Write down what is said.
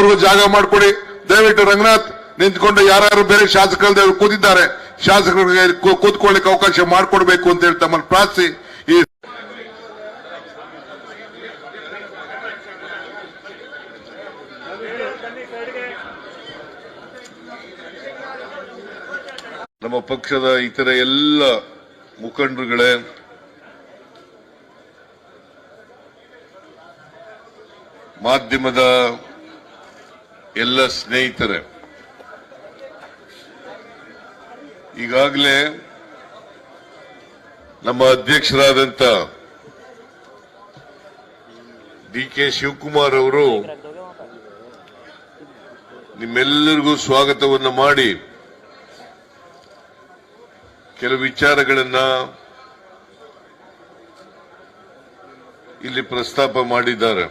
ನಮಗೂ ಜಾಗ ಮಾಡಿಕೊಡಿ. ದಯವಿಟ್ಟು ರಂಗನಾಥ್ ನಿಂತ್ಕೊಂಡು ಯಾರು ಬೇರೆ ಶಾಸಕರು ಕೂತಿದ್ದಾರೆ, ಶಾಸಕರಿಗೆ ಕೂತ್ಕೊಳ್ಳಿಕ್ ಅವಕಾಶ ಮಾಡಿಕೊಡ್ಬೇಕು ಅಂತ ಹೇಳಿ ತಮ್ಮನ್ನು ಪ್ರಾರ್ಥಿಸಿ. ಈ ನಮ್ಮ ಪಕ್ಷದ ಇತರ ಎಲ್ಲ ಮುಖಂಡರುಗಳೇ, ಮಾಧ್ಯಮದ ಎಲ್ಲ ಸ್ನೇಹಿತರೆ, ಈಗಾಗಲೇ ನಮ್ಮ ಅಧ್ಯಕ್ಷರಾದಂತ ಡಿ ಕೆ ಶಿವಕುಮಾರ್ ಅವರು ನಿಮ್ಮೆಲ್ಲರಿಗೂ ಸ್ವಾಗತವನ್ನು ಮಾಡಿ ಕೆಲವು ವಿಚಾರಗಳನ್ನ ಇಲ್ಲಿ ಪ್ರಸ್ತಾಪ ಮಾಡಿದ್ದಾರೆ.